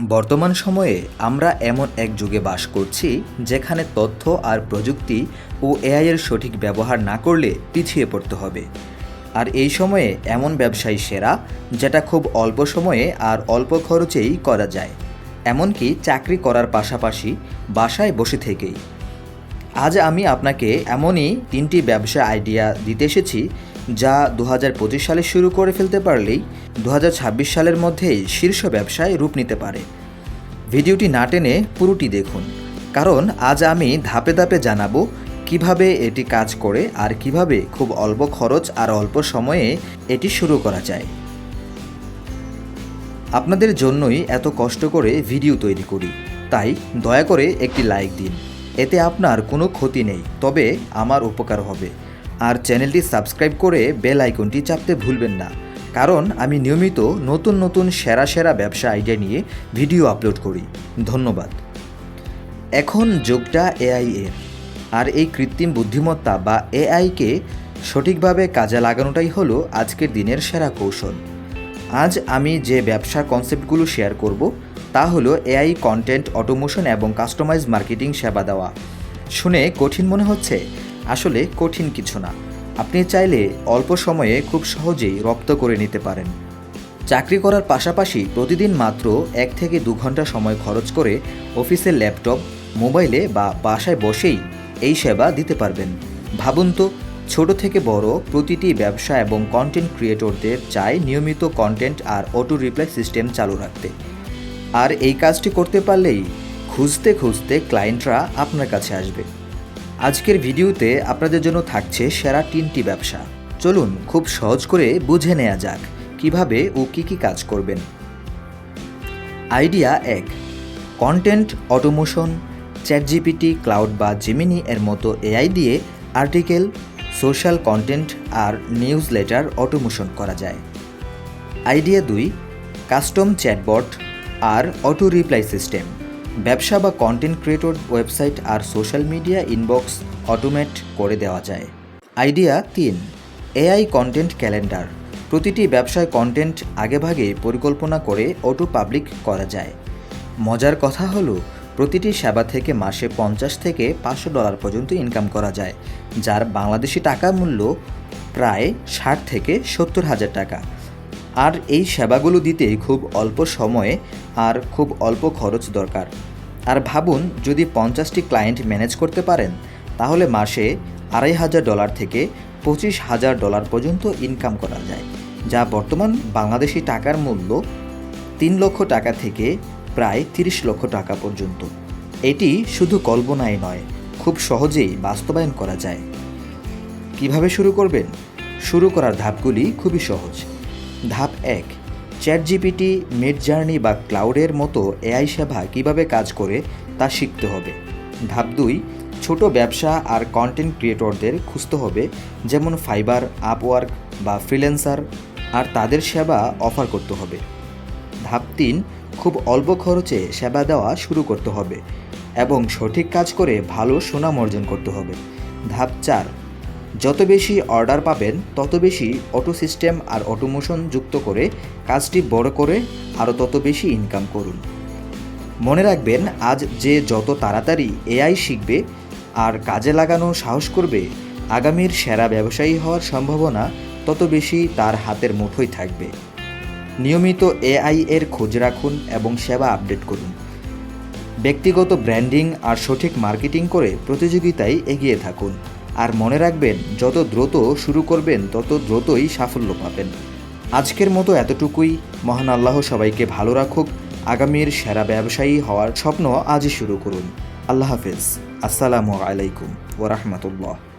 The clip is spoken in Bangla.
বর্তমান সময়ে আমরা এমন এক যুগে বাস করছি যেখানে তথ্য আর প্রযুক্তি ও এআই এর সঠিক ব্যবহার না করলে পিছিয়ে পড়তে হবে। আর এই সময়ে এমন ব্যবসায়ী সেরা, যেটা খুব অল্প সময়ে আর অল্প খরচেই করা যায়। এমনকি চাকরি করার পাশাপাশি বাসায় বসে থেকেই। আজ আমি আপনাকে এমনই তিনটি ব্যবসা আইডিয়া দিতে এসেছি যা দু হাজার পঁচিশ সালে শুরু করে ফেলতে পারলেই দু হাজার ছাব্বিশ সালের মধ্যেই শীর্ষ ব্যবসায় রূপ নিতে পারে। ভিডিওটি না টেনে পুরোটি দেখুন। কারণ আজ আমি ধাপে ধাপে জানাব কীভাবে এটি কাজ করে আর কীভাবে খুব অল্প খরচ আর অল্প সময়ে এটি শুরু করা যায়। আপনাদের জন্যই এত কষ্ট করে ভিডিও তৈরি করি। তাই দয়া করে একটি লাইক দিন। এতে আপনার কোনো ক্ষতি নেই, তবে আমার উপকার হবে। আর চ্যানেলটি সাবস্ক্রাইব করে বেল আইকনটি চাপতে ভুলবেন না। কারণ আমি নিয়মিত নতুন নতুন সেরা সেরা ব্যবসা আইডিয়া নিয়ে ভিডিও আপলোড করি। ধন্যবাদ। এখন যুগটা এআই এর। আর এই কৃত্রিম বুদ্ধিমত্তা বা এআইকে সঠিকভাবে কাজে লাগানোটাই হলো আজকের দিনের সেরা কৌশল। আজ আমি যে ব্যবসা কনসেপ্টগুলো শেয়ার করব, তা হলো এআই কন্টেন্ট অটোমোশন এবং কাস্টমাইজ মার্কেটিং সেবা দেওয়া। শুনে কঠিন মনে হচ্ছে আসলে কঠিন কিছু না। আপনি চাইলে অল্প সময়ে খুব সহজেই রপ্ত করে নিতে পারেন। চাকরি করার পাশাপাশি প্রতিদিন মাত্র এক থেকে দু ঘণ্টা সময় খরচ করে অফিসের ল্যাপটপ, মোবাইলে বা বাসায় বসেই এই সেবা দিতে পারবেন। ভাবুন তো, ছোট থেকে বড় প্রতিটি ব্যবসা এবং কন্টেন্ট ক্রিয়েটরদের চায় নিয়মিত কন্টেন্ট আর অটো রিপ্লাই সিস্টেম চালু রাখতে। আর এই কাজটি করতে পারলেই খুঁজতে খুঁজতে ক্লায়েন্টরা আপনার কাছে আসবে। আজকের ভিডিওতে আপনাদের জন্য থাকছে সেরা তিনটি ব্যবসা। চলুন খুব সহজ করে বুঝে নেওয়া যাক কীভাবে ও কী কী কাজ করবেন। আইডিয়া এক কন্টেন্ট অটোমোশন চ্যাটজিপিটি ক্লাউড বা জেমিনি এর মতো এআই দিয়ে আর্টিকেল সোশ্যাল কন্টেন্ট আর নিউজ লেটার অটোমোশন করা যায়। আইডিয়া দুই কাস্টম চ্যাটবট আর অটো রিপ্লাই সিস্টেম ব্যবসা বা কন্টেন্ট ক্রিয়েটর ওয়েবসাইট আর সোশ্যাল মিডিয়া ইনবক্স অটোমেট করে দেওয়া যায়। আইডিয়া তিন এআই কন্টেন্ট ক্যালেন্ডার প্রতিটি ব্যবসায় কন্টেন্ট আগেভাগে পরিকল্পনা করে অটো পাবলিক করা যায়। মজার কথা হলো, প্রতিটি সেবা থেকে মাসে পঞ্চাশ থেকে পাঁচশো ডলার পর্যন্ত ইনকাম করা যায়, যার বাংলাদেশি টাকা মূল্য প্রায় ষাট থেকে সত্তর হাজার টাকা। আর এই সেবাগুলো দিতে খুব অল্প সময়ে আর খুব অল্প খরচ দরকার। আর ভাবুন, যদি পঞ্চাশটি ক্লায়েন্ট ম্যানেজ করতে পারেন, তাহলে মাসে আড়াই হাজার ডলার থেকে পঁচিশ হাজার ডলার পর্যন্ত ইনকাম করা যায়, যা বর্তমান বাংলাদেশি টাকার মূল্য তিন লক্ষ টাকা থেকে প্রায় তিরিশ লক্ষ টাকা পর্যন্ত। এটি শুধু কল্পনায় নয়, খুব সহজেই বাস্তবায়ন করা যায়। কীভাবে শুরু করবেন? শুরু করার ধাপগুলি খুবই সহজ। ধাপ এক চ্যাট জিপিটি মিড জার্নি বা ক্লাউডের মতো এআই সেবা কীভাবে কাজ করে তা শিখতে হবে। ধাপ দুই, ছোট ব্যবসা আর কন্টেন্ট ক্রিয়েটরদের খুঁজতে হবে, যেমন ফাইবার আপওয়ার্ক বা ফ্রিল্যান্সার আর তাদের সেবা অফার করতে হবে। ধাপ তিন, খুব অল্প খরচে সেবা দেওয়া শুরু করতে হবে এবং সঠিক কাজ করে ভালো সুনাম অর্জন করতে হবে। ধাপ চার যত বেশি অর্ডার পাবেন, তত বেশি অটো সিস্টেম আর অটোমোশন যুক্ত করে কাজটি বড় করে আরও তত বেশি ইনকাম করুন। মনে রাখবেন, আজ যে যত তাড়াতাড়ি এআই শিখবে আর কাজে লাগানো সাহস করবে, আগামীর সেরা ব্যবসায়ী হওয়ার সম্ভাবনা তত বেশি তার হাতের মুঠোয় থাকবে। নিয়মিত এআই এর খোঁজ রাখুন এবং সেবা আপডেট করুন। ব্যক্তিগত ব্র্যান্ডিং আর সঠিক মার্কেটিং করে প্রতিযোগিতায় এগিয়ে থাকুন। আর মনে রাখবেন, যত দ্রুত শুরু করবেন, তত দ্রুতই সাফল্য পাবেন। আজকের মতো এতটুকুই। মহান আল্লাহ সবাইকে ভালো রাখুক। আগামীর সেরা ব্যবসায়ী হওয়ার স্বপ্ন আজই শুরু করুন। আল্লাহ হাফেজ। আসসালামু আলাইকুম ওরহমতুল্লাহ